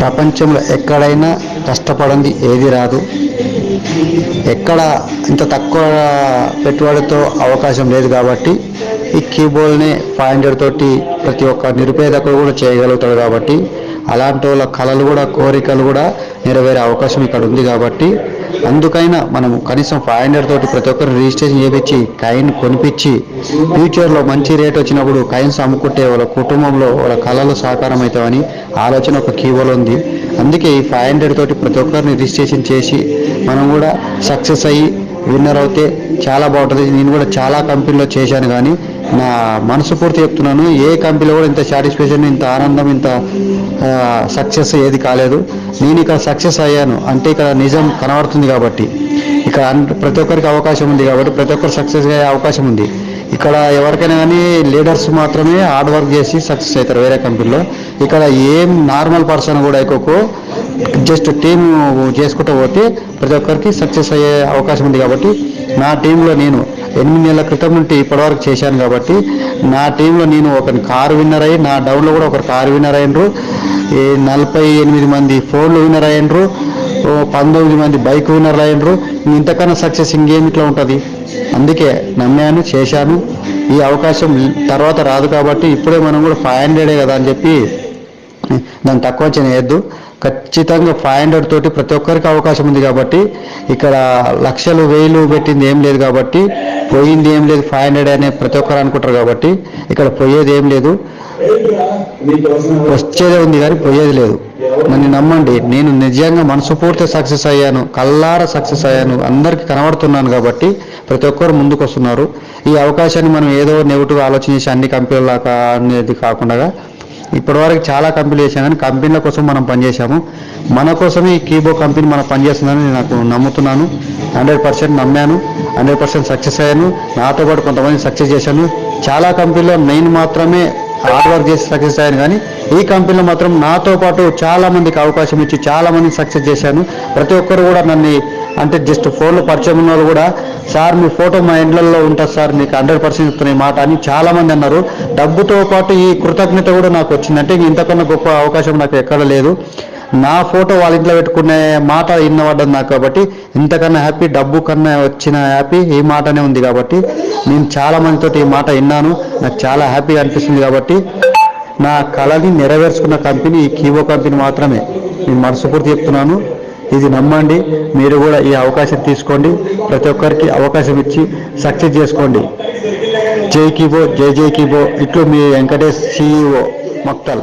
ప్రపంచంలో ఎక్కడైనా కష్టపడింది ఏది రాదు. ఎక్కడ ఇంత తక్కువ పెట్టుబడితో అవకాశం లేదు కాబట్టి ఈ కీబోర్డ్ని ఫైవ్ హండ్రెడ్ తోటి ప్రతి ఒక్క నిరుపేదకుడు కూడా చేయగలుగుతాడు కాబట్టి అలాంటి వాళ్ళ కళలు కూడా కోరికలు కూడా నెరవేరే అవకాశం ఇక్కడ ఉంది కాబట్టి అందుకైనా మనం కనీసం ఫైవ్ హండ్రెడ్ తోటి ప్రతి ఒక్కరు రిజిస్ట్రేషన్ చేయించి కాయిన్ కొనిపించి ఫ్యూచర్లో మంచి రేట్ వచ్చినప్పుడు కాయిన్స్ అమ్ముకుంటే వాళ్ళ కుటుంబంలో వాళ్ళ కళలు సాకారం అవుతామని ఆలోచన ఒక కీవోలో ఉంది. అందుకే ఈ ఫైవ్ హండ్రెడ్ తోటి ప్రతి ఒక్కరిని రిజిస్ట్రేషన్ చేసి మనం కూడా సక్సెస్ అయ్యి విన్నర్ అవుతే చాలా బాగుంటుంది. నేను కూడా చాలా కంపెనీలో చేశాను కానీ నా మనసు పూర్తి చెప్తున్నాను. ఏ కంపెనీలో కూడా ఇంత సాటిస్ఫాక్షన్ ఇంత ఆనందం ఇంత సక్సెస్ ఏది కాలేదు. నేను ఇక్కడ సక్సెస్ అయ్యాను. అంటే ఇక్కడ నిజం కనబడుతుంది కాబట్టి. ఇక్కడ ప్రతి ఒక్కరికి అవకాశం ఉంది కాబట్టి ప్రతి ఒక్కరు సక్సెస్ అయ్యే అవకాశం ఉంది. ఇక్కడ ఎవరికైనా కానీ లీడర్స్ మాత్రమే హార్డ్ వర్క్ చేసి సక్సెస్ అవుతారు వేరే కంపెనీలో. ఇక్కడ ఏం నార్మల్ పర్సన్ కూడా ఎక్కువ జస్ట్ టీమ్ చేసుకుంటూ పోతే ప్రతి ఒక్కరికి సక్సెస్ అయ్యే అవకాశం ఉంది కాబట్టి నా టీంలో నేను. ఎనిమిది నెలల క్రితం నుండి ఇప్పటివరకు చేశాను కాబట్టి నా టీంలో నేను ఒక కారు విన్నర్ అయ్యి నా డౌన్లో కూడా ఒకరు కారు విన్నర్ అయినరు. ఈ నలభై ఎనిమిది మంది ఫోన్లు విన్నర్ అయినరు. ఓ పంతొమ్మిది మంది బైక్ విన్నర్లు అయినరు. ఇంతకన్నా సక్సెస్ ఇంకేం ఇట్లా ఉంటుంది? అందుకే నమ్మాను చేశాను. ఈ అవకాశం తర్వాత రాదు కాబట్టి ఇప్పుడే మనం కూడా ఫైవ్ హండ్రెడే కదా అని చెప్పి దాన్ని తక్కువ చేయొద్దు ఖచ్చితంగా ఫైవ్ హండ్రెడ్ తోటి ప్రతి ఒక్కరికి అవకాశం ఉంది కాబట్టి ఇక్కడ లక్షలు వేలు పెట్టింది ఏం లేదు కాబట్టి పోయింది ఏం లేదు ఫైవ్ హండ్రెడ్ అనే ప్రతి ఒక్కరు అనుకుంటారు కాబట్టి ఇక్కడ పోయేది ఏం లేదు. వచ్చేదే ఉంది కానీ పోయేది లేదు. నన్ను నమ్మండి నేను నిజంగా మనసుపూర్తి సక్సెస్ అయ్యాను కల్లార సక్సెస్ అయ్యాను అందరికీ కనబడుతున్నాను కాబట్టి ప్రతి ఒక్కరు ముందుకు వస్తున్నారు. ఈ అవకాశాన్ని మనం ఏదో నెగిటివ్ ఆలోచన చేసి అన్ని కంపెనీల అనేది కాకుండా ఇప్పటివరకు చాలా కంపెనీలు చేశాను కానీ కంపెనీల కోసం మనం పనిచేశాము మన కోసమే ఈ కీబోర్డ్ కంపెనీ మనం పనిచేస్తుందని నేను నాకు నమ్ముతున్నాను. హండ్రెడ్ పర్సెంట్ నమ్మాను. హండ్రెడ్ పర్సెంట్ సక్సెస్ అయ్యాను. నాతో పాటు కొంతమంది సక్సెస్ చేశాను. చాలా కంపెనీలో నేను మాత్రమే హార్డ్ వర్క్ చేసి సక్సెస్ అయ్యాను కానీ ఈ కంపెనీలో మాత్రం నాతో పాటు చాలా మందికి అవకాశం ఇచ్చి చాలా మందిని సక్సెస్ చేశాను. ప్రతి ఒక్కరు కూడా నన్ను అంటే జస్ట్ ఫోన్లో పరిచయం ఉన్న వాళ్ళు కూడా సార్ మీ ఫోటో మా ఇండ్లలో ఉంటుంది సార్ మీకు హండ్రెడ్ పర్సెంట్ ఇస్తున్న మాట అని చాలా మంది అన్నారు. డబ్బుతో పాటు ఈ కృతజ్ఞత కూడా నాకు వచ్చిందంటే ఇంతకన్నా గొప్ప అవకాశం నాకు ఎక్కడ లేదు. నా ఫోటో వాళ్ళ ఇంట్లో పెట్టుకునే మాట విన్నవాడ్డది నాకు కాబట్టి ఇంతకన్నా హ్యాపీ డబ్బు కన్నా వచ్చిన హ్యాపీ ఈ మాటనే ఉంది కాబట్టి నేను చాలా మందితో ఈ మాట విన్నాను. నాకు చాలా హ్యాపీగా అనిపిస్తుంది కాబట్టి నా కళని నెరవేర్చుకున్న కంపెనీ ఈ కీవో కంపెనీ మాత్రమే. నేను మనస్ఫూర్తి చెప్తున్నాను. ఇది నమ్మండి. మీరు కూడా ఈ అవకాశం తీసుకోండి. ప్రతి ఒక్కరికి అవకాశం ఇచ్చి సక్సెస్ చేసుకోండి. జై కీబో జై జై కీబో ఇట్లు మీ వెంకటేష్ సిఇఓ మక్తల్.